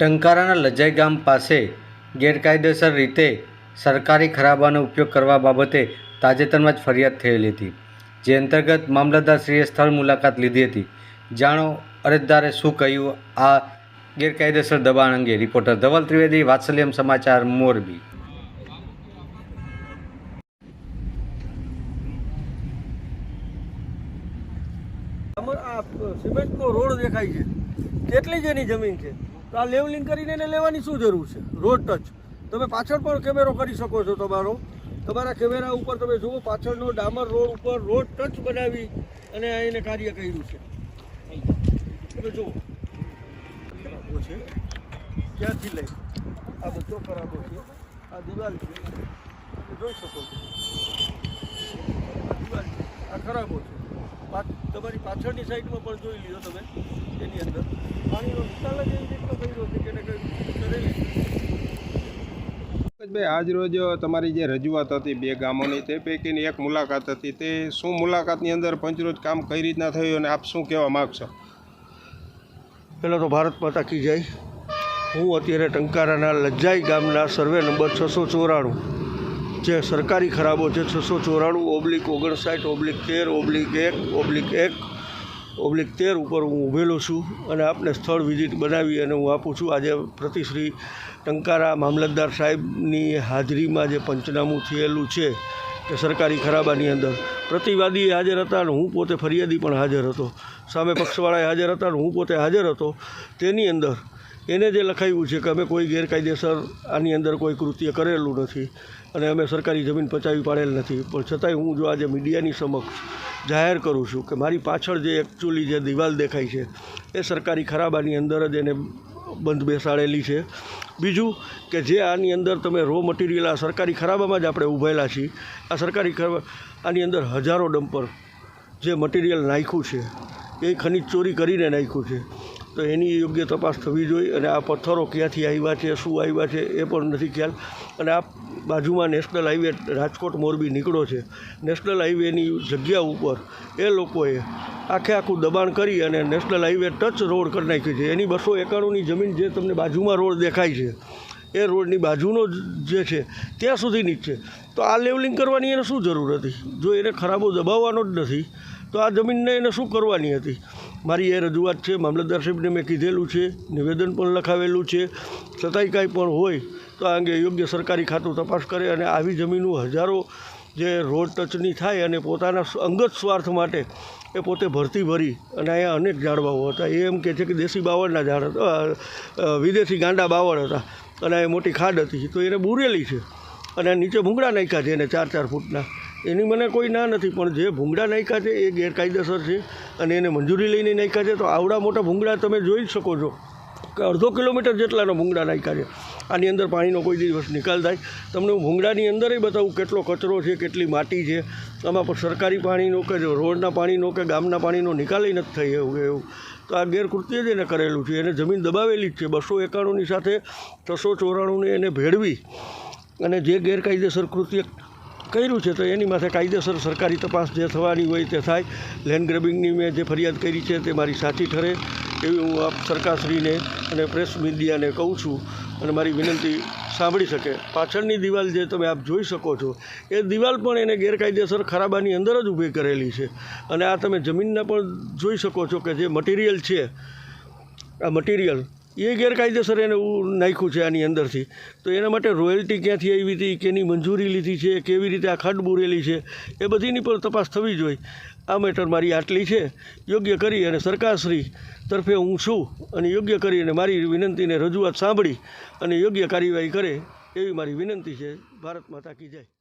ટંકારાના લજાઈ ગામ પાસે ગેરકાયદેસર રીતે સરકારી ખરાબાનો ઉપયોગ કરવા બાબતે તાજેતરમાં જ ફરિયાદ થયેલી હતી, જે અંતર્ગત મામલતદારશ્રીએ સ્થળ મુલાકાત લીધી હતી. જાણો, અરજદારે શું કહ્યું? આ ગેરકાયદેસર દબાણ અંગે રિપોર્ટર ધવલ ત્રિવેદી, વાત્સલ્યમ સમાચાર, મોરબી. સિમેન્ટનો રોડ દેખાય છે. કેટલી જ એની જમીન છે? તો આ લેવલિંગ કરીને એને લેવાની શું જરૂર છે? Road touch. તમે પાછળ પણ કેમેરો કરી શકો છો તમારો. તમારા કેમેરા ઉપર તમે જુઓ, પાછળનો ડામર રોડ ઉપર રોડ ટચ બનાવી અને એને કાર્ય કર્યું છે. તમે જુઓ. છે. ક્યાંથી લઈ? આ બધો ખરાબો છે. આ દિવાલ છે. જોઈ શકો છો. આ ખરાબો છે. તમારી પાછળની સાઈડમાં પણ જોઈ લીધો તમે. એની અંદર. પાણીનો નિકાલ જ એવી રીતનો કર્યો છે કે કરેલી ભાઈ આજ રોજ તમારી જે રજૂઆત હતી બે ગામોની તે પૈકીની એક મુલાકાત હતી. તે શું મુલાકાતની અંદર પંચરોજ કામ કઈ રીતના થયું અને આપ શું કહેવા માગશો? પહેલાં તો ભારત માતા કી જય. હું અત્યારે ટંકારાના લજ્જાઈ ગામના સર્વે નંબર છસો ચોરાણું. જે સરકારી ખરાબો છે છસો ચોરાણું ઓબ્લિક ઓગણસાઠ ઓબ્લિક તેર ઓબ્લિક એક ઓબ્લિક એક. ઓબ્લિક તેર ઉપર હું ઊભેલો છું અને આપને સ્થળ વિઝિટ બનાવી અને હું આપું છું. આજે પ્રતિશ્રી ટંકારા મામલતદાર સાહેબની હાજરીમાં જે પંચનામું થયેલું છે કે સરકારી ખરાબાની અંદર પ્રતિવાદી હાજર હતા અને હું પોતે ફરિયાદી પણ હાજર હતો. સામે પક્ષવાળાએ હાજર હતા અને હું પોતે હાજર હતો. તેની અંદર એને જે લખાયું છે કે અમે કોઈ ગેરકાયદેસર આની અંદર કોઈ કૃત્ય કરેલું નથી અને અમે સરકારી જમીન પચાવી પાડેલ નથી. પણ છતાંય હું જો આજે મીડિયાની સમક્ષ જાહેર કરું છું કે મારી પાછળ જે એકચ્યુઅલી જે દિવાલ દેખાય છે, એ સરકારી ખરાબાની અંદર જ એને બંધ બેસાડેલી છે. બીજું કે જે આની અંદર તમે રો મટીરિયલ આ સરકારી ખરાબામાં જ આપણે ઊભેલા છીએ, આ સરકારી ખરાબા, આની અંદર હજારો ડમ્પર જે મટીરિયલ નાખ્યું છે, એ ખનિજ ચોરી કરીને નાખ્યું છે. તો એની યોગ્ય તપાસ થવી જોઈએ અને આ પથ્થરો ક્યાંથી આવ્યા છે, શું આવ્યા છે એ પણ નથી ખ્યાલ. અને આ બાજુમાં નેશનલ હાઈવે રાજકોટ મોરબી નીકળો છે. નેશનલ હાઈવેની જગ્યા ઉપર એ લોકોએ આખે આખું દબાણ કરી અને નેશનલ હાઈવે ટચ રોડ કરી નાખ્યું છે. એની બસો એકાણુંની જમીન જે તમને બાજુમાં રોડ દેખાય છે, એ રોડની બાજુનો જ છે, ત્યાં સુધીની જ છે. તો આ લેવલિંગ કરવાની એને શું જરૂર હતી? જો એને ખરાબો દબાવવાનો જ નથી, તો આ જમીનને એને શું કરવાની હતી? મારી એ રજૂઆત છે, મામલતદાર સાહેબને મેં કીધેલું છે, નિવેદન પણ લખાવેલું છે. છતાંય કાંઈ પણ હોય તો આ અંગે યોગ્ય સરકારી ખાતું તપાસ કરે અને આવી જમીનો હજારો જે રોડ ટચની થાય અને પોતાના અંગત સ્વાર્થ માટે એ પોતે ભરતી ભરી અને અહીંયા અનેક ઝાડવાઓ હતા. એ એમ કહે છે કે દેશી બાવળના ઝાડ હતા વિદેશી ગાંડા બાવળ હતા અને એ મોટી ખાડ હતી. તો એને બુરેલી છે અને નીચે ભૂંગળા નાખ્યા છે એને ચાર ચાર ફૂટના. એની મને કોઈ ના નથી, પણ જે ભૂંગળા નાખ્યા છે એ ગેરકાયદેસર છે. અને એને મંજૂરી લઈને નાખ્યા છે, તો આવડા મોટા ભૂંગળા તમે જોઈ શકો છો કે અડધો કિલોમીટર જેટલાનો ભૂંગળા નાખ્યા છે. આની અંદર પાણીનો કોઈ દિવસ નિકાલ થાય. તમને હું ભૂંગળાની અંદર એ બતાવું કેટલો કચરો છે, કેટલી માટી છે. આમાં પણ સરકારી પાણીનો કે રોડના પાણીનો કે ગામના પાણીનો નિકાલ નથી થઈ એવું એવું. તો આ ગેરકૃત્ય જ એને કરેલું છે. એને જમીન દબાવેલી જ છે. બસો એકાણુંની સાથે છસો ચોરાણુંને એને ભેળવી અને જે ગેરકાયદેસર કૃત્ય કર્યું છે, તો એની માથે કાયદેસર સરકારી તપાસ જે થવાની હોય તે થાય. લેન્ડ ગ્રેબિંગની મેં જે ફરિયાદ કરી છે તે મારી સાચી ઠરે એવી હું આપ સરકારશ્રીને અને પ્રેસ મીડિયાને કહું છું અને મારી વિનંતી સાંભળી શકે. પાછળની દિવાલ જે તમે આપ જોઈ શકો છો, એ દિવાલ પણ એને ગેરકાયદેસર ખરાબાની અંદર જ ઊભી કરેલી છે. અને આ તમે જમીનના પણ જોઈ શકો છો કે જે મટીરિયલ છે, આ મટીરિયલ એ ગેરકાયદેસર એને નાખ્યું છે આની અંદરથી. તો એના માટે રોયલ્ટી ક્યાંથી આવી હતી, કેની મંજૂરી લીધી છે, કેવી રીતે આ ખડ બુરેલી છે, એ બધીની પણ તપાસ થવી જોઈએ. આ મેટર મારી આટલી છે. યોગ્ય કરી અને સરકારશ્રી તરફે હું છું અને યોગ્ય કરી અને મારી વિનંતીને રજૂઆત સાંભળી અને યોગ્ય કાર્યવાહી કરે એવી મારી વિનંતી છે. ભારત માતા કી જય.